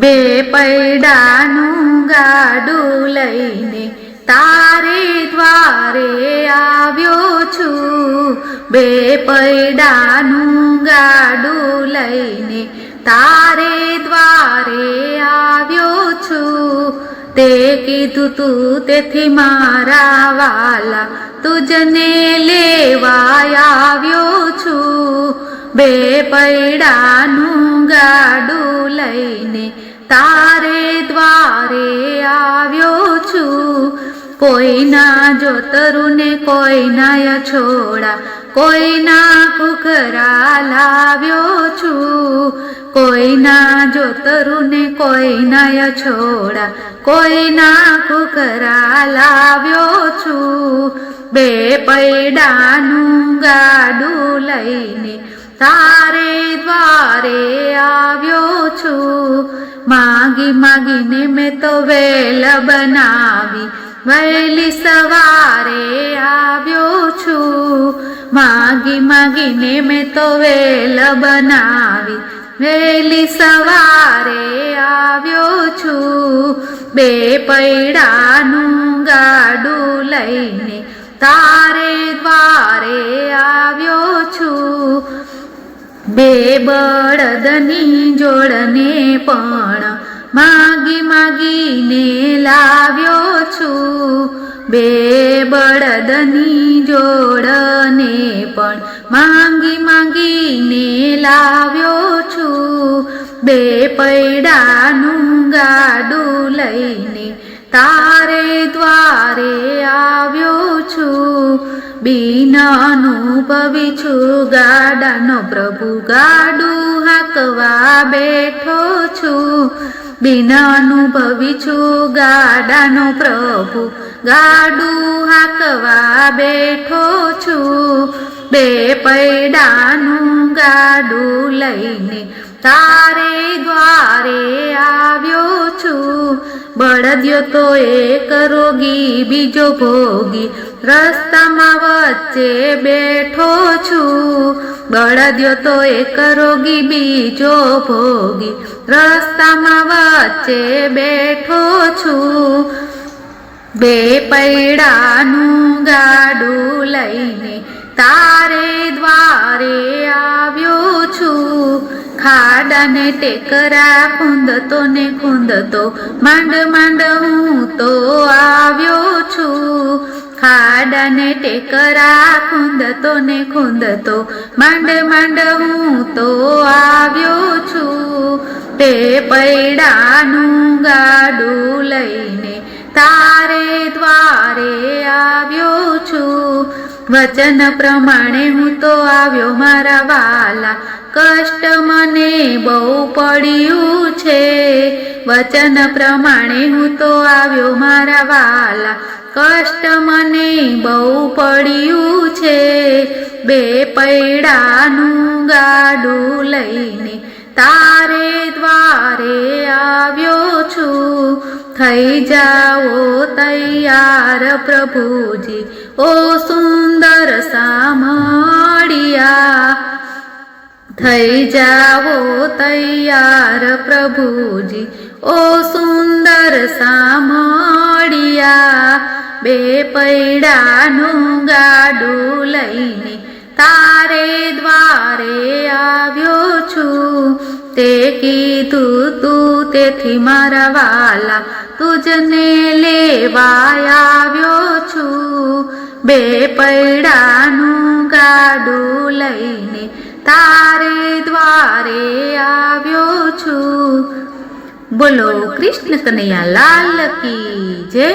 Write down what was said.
બે પૈડાનું ગાડું લઈને તારે દ્વારે આવ્યો છું. બે પૈડાનું ગાડું લઈને તારે દ્વારે આવ્યો છું. તે કીધું તું તેથી મારા વાલા તુજને લેવા આવ્યો છું. બે પૈડાનું ગાડું લઈને તારે દ્વારે આવ્યો છું. કોઈના જોતરું ને કોઈના છોડા કોઈના કુકરા લાવ્યો છું. કોઈના જોતરું ને કોઈના છોડા કોઈના કુકરા લાવ્યો છું. બે પૈડાનું ગાડું લઈને તારે દ્વારે આવ્યો છું. માગી માગીને મેં તો વેલ બનાવી વહેલી સવારે આવ્યો છું. માગી માગીને મેં તો વેલ બનાવી. વહેલી સવારે આવ્યો છું. બે પૈડાનું ગાડું લઈને તારે દ્વારે આવ્યો છું. બે બળદની જોડને પણ માગી માગીને લાવ્યો છું. બે બળદની જોડને પણ માંગી માંગીને લાવ્યો છું. બે પૈડાનું ગાડું લઈને તારે દ્વારે આવ્યો છું. બિનાનુભવી છું, ગાડાનો પ્રભુ ગાડું હાકવા બેઠો છું. બિનાનુભવી છું. ગાડાનો પ્રભુ, ગાડું હાકવા બેઠો છું. બે પૈડાનું ગાડું લઈને તારે દ્વારે આવ્યો છું. બળદ્યો તો એક રોગી, બીજો ભોગી, રસ્તામાં વચ્ચે બેઠો છું. બળદ્યો તો એક રોગી બીજો ભોગી. રસ્તામાં વચ્ચે બેઠો છું. બે પૈડાનું ગાડું લઈને તારે દ્વારે આવ્યો છું. ખાડાને ટેકરા ખૂંદતો ને ખૂંદતો, માંડ માંડ હું તો આવ્યો છું. ખાડાને ટેકરા ખૂંદતો ને ખૂંદતો, માંડ માંડ હું તો આવ્યો છું. તે પૈડાનું ગાડું લઈને તારે દ્વારે આવ્યો છું. વચન પ્રમાણે હું તો આવ્યો મારા વાલા, કષ્ટ મને બહુ પડ્યું છે. વચન પ્રમાણે હું તો આવ્યો મારા વાલા કષ્ટ મને બહુ પડ્યું છે. બે પૈડાનું ગાડું લઈને તારે દ્વારે આવ્યો છું. થઈ જાઓ તૈયાર પ્રભુજી, ઓ સુંદર સામળિયા. થઈ જાઓ તૈયાર પ્રભુજી, ઓ સુંદર સામળિયા. બે પૈડાનું ગાડું લઈને તારે દ્વારે આવ્યો છું. તે કીધું, તું તેથી મારા વાલા, તુજને લેવા આવ્યો છું. બે પૈડાનું ગાડું લઈને તારે દ્વારે આવ્યો છું. બોલો, કૃષ્ણ કનૈયા, લાલ કી જય.